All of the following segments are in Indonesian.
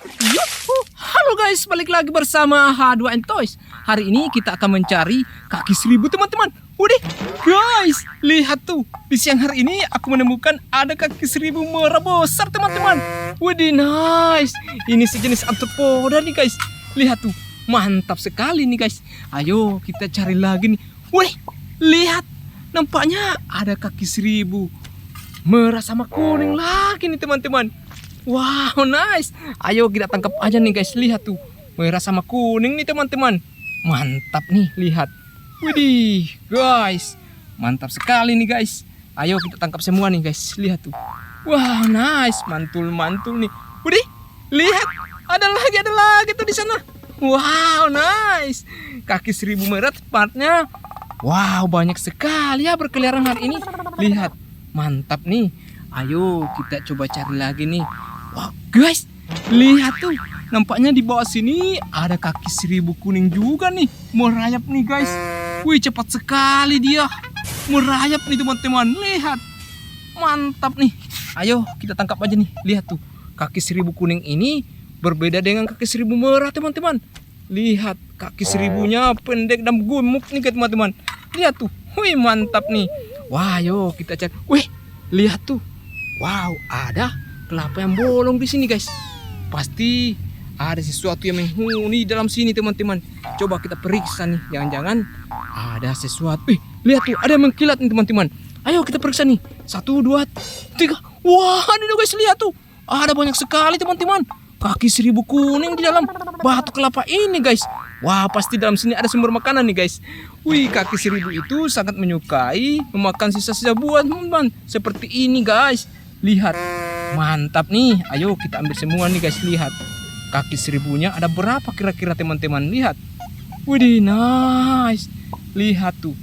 Yuhu! Halo guys, balik lagi bersama H2N Toys. Hari ini kita akan mencari kaki seribu teman-teman. Udah, guys, lihat tuh. Di siang hari ini aku menemukan ada kaki seribu merah besar teman-teman. Widih, nice. Ini sejenis arthropoda nih guys. Lihat tuh, mantap sekali nih guys. Ayo kita cari lagi nih. Wih, lihat. Nampaknya ada kaki seribu merah sama kuning lagi nih teman-teman. Wow, nice. Ayo kita tangkap aja nih guys. Lihat tuh. Merah sama kuning nih teman-teman. Mantap nih, lihat. Widih, guys. Mantap sekali nih guys. Ayo kita tangkap semua nih guys. Lihat tuh. Wah, nice. Mantul-mantul nih. Widih, lihat. Ada lagi, ada lagi tuh di sana. Wow, nice. Kaki seribu merah tepatnya. Wow, banyak sekali ya berkeliaran hari ini. Lihat, mantap nih. Ayo kita coba cari lagi nih. Guys, lihat tuh. Nampaknya di bawah sini ada kaki seribu kuning juga nih. Merayap nih guys. Wih cepat sekali dia. Merayap nih teman-teman. Lihat. Mantap nih. Ayo kita tangkap aja nih. Lihat tuh. Kaki seribu kuning ini berbeda dengan kaki seribu merah teman-teman. Lihat kaki seribunya pendek dan gemuk nih teman-teman. Lihat tuh. Wih mantap nih. Wah yo kita cek. Wih lihat tuh. Wow ada kelapa yang bolong di sini guys. Pasti ada sesuatu yang menghuni dalam sini teman-teman. Coba kita periksa nih. Jangan-jangan ada sesuatu. Eh lihat tuh ada yang mengkilat nih teman-teman. Ayo kita periksa nih. Satu, dua, tiga. Wah ini guys lihat tuh. Ada banyak sekali teman-teman. Kaki seribu kuning di dalam batu kelapa ini guys. Wah pasti dalam sini ada sumber makanan nih guys. Wih kaki seribu itu sangat menyukai memakan sisa-sisa buah teman-teman. Seperti ini guys. Lihat. Mantap nih. Ayo kita ambil semua nih guys. Lihat. Kaki seribunya ada berapa kira-kira teman-teman. Lihat. Widih nice. Lihat tuh.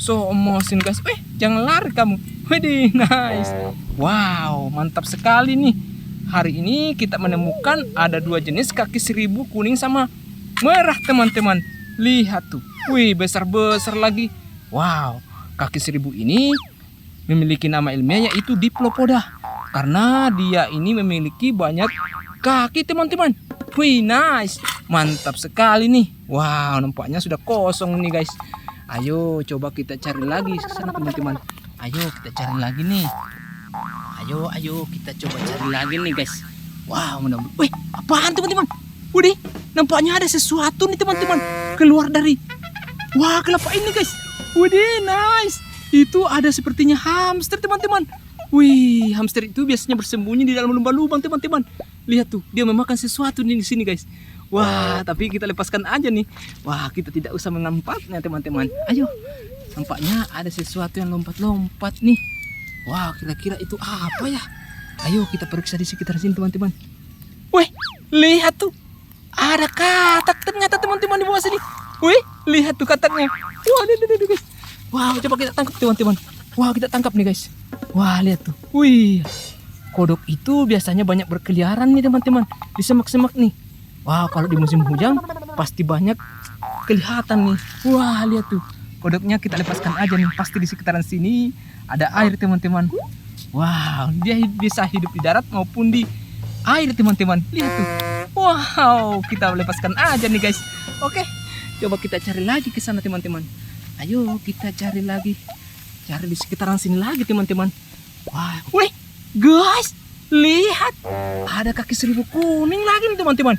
So emosin guys. Eh jangan lari kamu. Widih nice. Wow mantap sekali nih. Hari ini kita menemukan ada dua jenis kaki seribu kuning sama merah teman-teman. Lihat tuh. Wih besar-besar lagi. Wow. Kaki seribu ini memiliki nama ilmiah yaitu Diplopoda. Karena dia ini memiliki banyak kaki teman-teman. Wih nice. Mantap sekali nih. Wow nampaknya sudah kosong nih guys. Ayo coba kita cari lagi sana teman-teman. Ayo kita cari lagi nih. Ayo, ayo kita coba cari lagi nih guys. Wow, mudah Wih, apaan teman-teman? Widih, nampaknya ada sesuatu nih teman-teman keluar dari Wah, kelapa ini guys. Widih, nice. Itu ada sepertinya hamster teman-teman. Wih, hamster itu biasanya bersembunyi di dalam lubang-lubang teman-teman. Lihat tuh, dia memakan sesuatu nih di sini guys. Wah, tapi kita lepaskan aja nih. Wah, kita tidak usah mengampatnya teman-teman. Ayo, nampaknya ada sesuatu yang lompat-lompat nih. Wah, kira-kira itu apa ya? Ayo kita periksa di sekitar sini teman-teman. Wih, lihat tuh. Ada katak ternyata teman-teman di bawah sini. Wih, lihat tuh kataknya. Wah, aduh, aduh, aduh, guys. Wah, coba kita tangkap teman-teman. Wah, kita tangkap nih guys. Wah, lihat tuh. Wih, kodok itu biasanya banyak berkeliaran nih teman-teman di semak-semak nih. Wah, kalau di musim hujan pasti banyak kelihatan nih. Wah, lihat tuh. Kodoknya kita lepaskan aja nih. Pasti di sekitaran sini ada air teman-teman. Wow, dia bisa hidup di darat maupun di air teman-teman. Lihat tuh. Wow, kita lepaskan aja nih guys. Oke, coba kita cari lagi ke sana teman-teman. Ayo kita cari lagi. Cari di sekitaran sini lagi teman-teman. Wah, wih, guys, lihat. Ada kaki seribu kuning lagi nih teman-teman.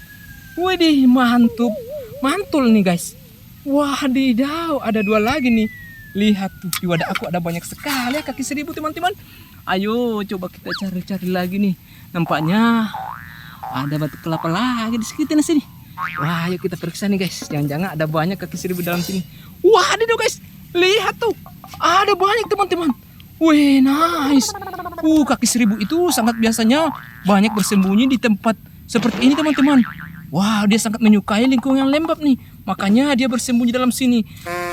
Widih, mantap. Mantul nih guys. Wadidaw, ada dua lagi nih. Lihat tuh, di wadah aku ada banyak sekali ya kaki seribu teman-teman. Ayo coba kita cari-cari lagi nih. Nampaknya ada batu kelapa lagi di sekitar sini. Wah, ayo kita periksa nih guys. Jangan-jangan ada banyak kaki seribu dalam sini. Wah, ada guys. Lihat tuh. Ada banyak teman-teman. Wih, nice. Uh, kaki seribu itu sangat biasanya banyak bersembunyi di tempat seperti ini teman-teman. Wah, dia sangat menyukai lingkungan yang lembab nih. Makanya dia bersembunyi dalam sini.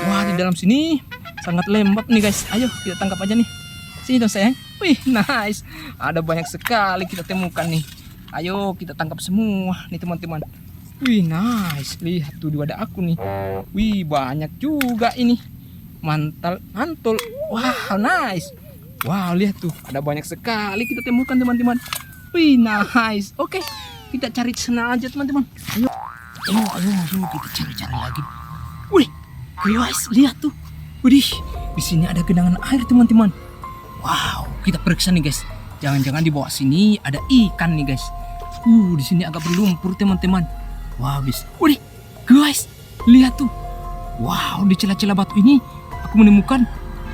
Wah, di dalam sini sangat lembab nih guys. Ayo kita tangkap aja nih. Sini dong sayang. Wih, nice. Ada banyak sekali kita temukan nih. Ayo kita tangkap semua nih teman-teman. Wih, nice. Lihat tuh wadah aku nih. Wih, banyak juga ini. Mantal, mantul. Wow, nice. Wow, lihat tuh. Ada banyak sekali kita temukan teman-teman. Wih, nice. Oke. kita cari sana aja teman-teman. Ayo, ayo, ayo, ayo, kita cari-cari lagi. Wih, guys, lihat tuh. Widih, di sini ada genangan air teman-teman. Wow, kita periksa nih guys. Jangan-jangan di bawah sini ada ikan nih guys. Uh, di sini agak berlumpur teman-teman. Wah, bis. Widih, guys, lihat tuh. Wow, di celah-celah batu ini aku menemukan.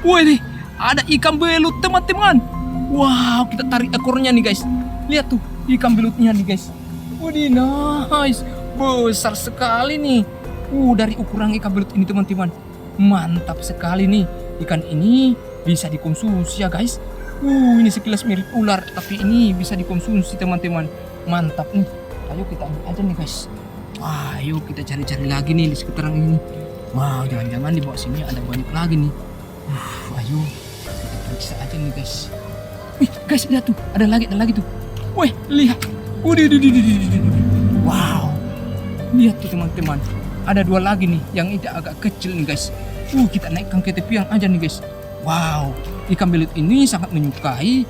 Widih, ada ikan belut teman-teman. Wow, kita tarik ekornya nih guys. Lihat tuh, ikan belutnya nih guys. Widih, nice. Besar sekali nih. Uh, dari ukuran ikan belut ini teman-teman. Mantap sekali nih. Ikan ini bisa dikonsumsi ya guys. Uh, ini sekilas mirip ular, tapi ini bisa dikonsumsi teman-teman. Mantap nih. Ayo kita ambil aja nih guys. Ayo kita cari-cari lagi nih di sekitaran ini. Wah, jangan-jangan di bawah sini ada banyak lagi nih. Uh, ayo kita periksa aja nih guys. Wih, guys lihat tuh, ada lagi, ada lagi tuh. Wih, lihat. Udih, udih. Wow, lihat tuh teman-teman. Ada dua lagi nih yang ini agak kecil nih guys. Uh, kita naikkan ke tepian aja nih guys. Wow, ikan belut ini sangat menyukai.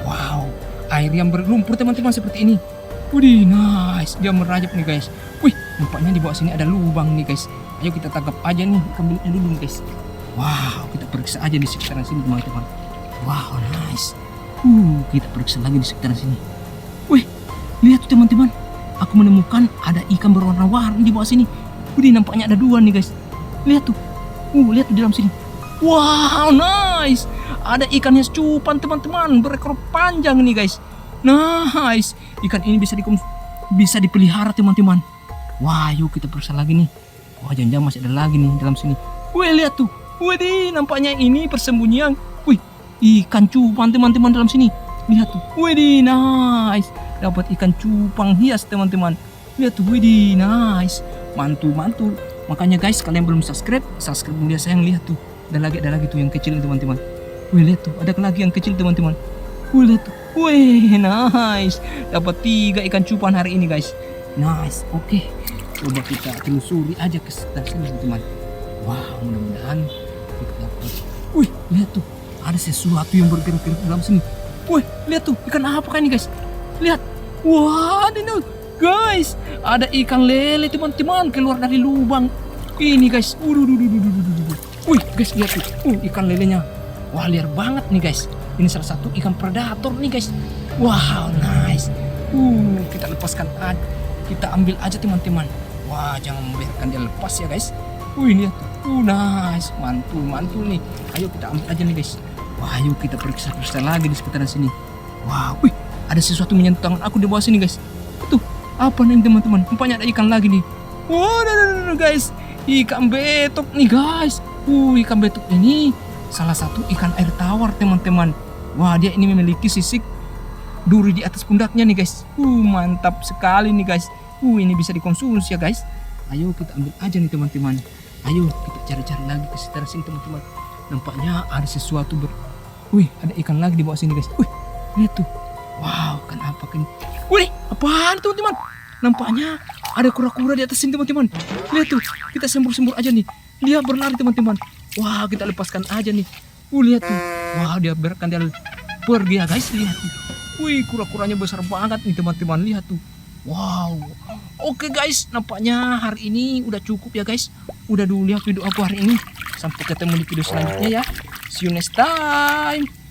Wow, air yang berlumpur teman-teman seperti ini. Wih, nice. Dia merajap nih guys. Wih, nampaknya di bawah sini ada lubang nih guys. Ayo kita tangkap aja nih ikan belutnya dulu nih guys. Wow, kita periksa aja di sekitaran sini teman-teman. Wow, nice. Uh, kita periksa lagi di sekitaran sini. Wih, lihat tuh teman-teman. Aku menemukan ada ikan berwarna-warni di bawah sini. Wih, nampaknya ada dua nih guys. Lihat tuh. Uh, lihat tuh di dalam sini. Wow, nice. Ada ikannya cupan teman-teman, berekor panjang nih guys. Nice. Ikan ini bisa dikom bisa dipelihara teman-teman. Wah, yuk kita periksa lagi nih. Wah, jangan-jangan masih ada lagi nih dalam sini. Wih, lihat tuh. Wih, nampaknya ini persembunyian. Wih, ikan cupang teman-teman dalam sini. Lihat tuh. Wih, nice. Dapat ikan cupang hias teman-teman. Lihat tuh, wih, nice. Mantul, mantul. Makanya guys, kalian belum subscribe, subscribe mulia sayang lihat tuh. Ada lagi, ada lagi tuh yang kecil teman-teman. Wih, lihat tuh, ada lagi yang kecil teman-teman. Wih, lihat tuh. Wih, nice. Dapat tiga ikan cupang hari ini guys. Nice. Oke. Coba kita telusuri aja ke sekitar sini teman-teman. Wah, mudah-mudahan kita dapat. Wih, lihat tuh. Ada sesuatu yang bergerak-gerak dalam sini. Wih, lihat tuh. Ikan apa kan ini guys? Lihat. Wah, ini tuh. Guys, ada ikan lele teman-teman keluar dari lubang. Ini guys. Wih, guys lihat tuh. Uh, ikan lelenya. Wah, liar banget nih guys. Ini salah satu ikan predator nih guys. Wow, nice. Uh, kita lepaskan aja. Kita ambil aja teman-teman. Wah, jangan membiarkan dia lepas ya guys. Wih, lihat. Uh, nice. Mantul, mantul nih. Ayo kita ambil aja nih guys. Wah, ayo kita periksa-periksa lagi di sekitaran sini. Wah, wih, ada sesuatu menyentuh tangan aku di bawah sini guys. Tuh, apa nih teman-teman? Rupanya ada ikan lagi nih. Wah, guys. Ikan betok nih guys. Uh, ikan betok ini salah satu ikan air tawar teman-teman. Wah, dia ini memiliki sisik duri di atas pundaknya nih guys. Uh, mantap sekali nih guys. Uh, ini bisa dikonsumsi ya guys. Ayo kita ambil aja nih teman-teman. Ayo kita cari-cari lagi ke sekitar sini teman-teman. Nampaknya ada sesuatu ber... Wih, ada ikan lagi di bawah sini guys. Wih, lihat tuh. Wow, kan apa kan? Wih, apaan teman-teman? Nampaknya ada kura-kura di atas sini teman-teman. Lihat tuh, kita sembur-sembur aja nih. Dia berlari teman-teman. Wah, kita lepaskan aja nih. Uh, lihat tuh. Wah, dia biarkan dia pergi ya guys. Lihat tuh. Wih, kura-kuranya besar banget nih teman-teman. Lihat tuh. Wow. Oke guys, nampaknya hari ini udah cukup ya guys. Udah dulu lihat video aku hari ini. Sampai ketemu di video selanjutnya ya. See you next time.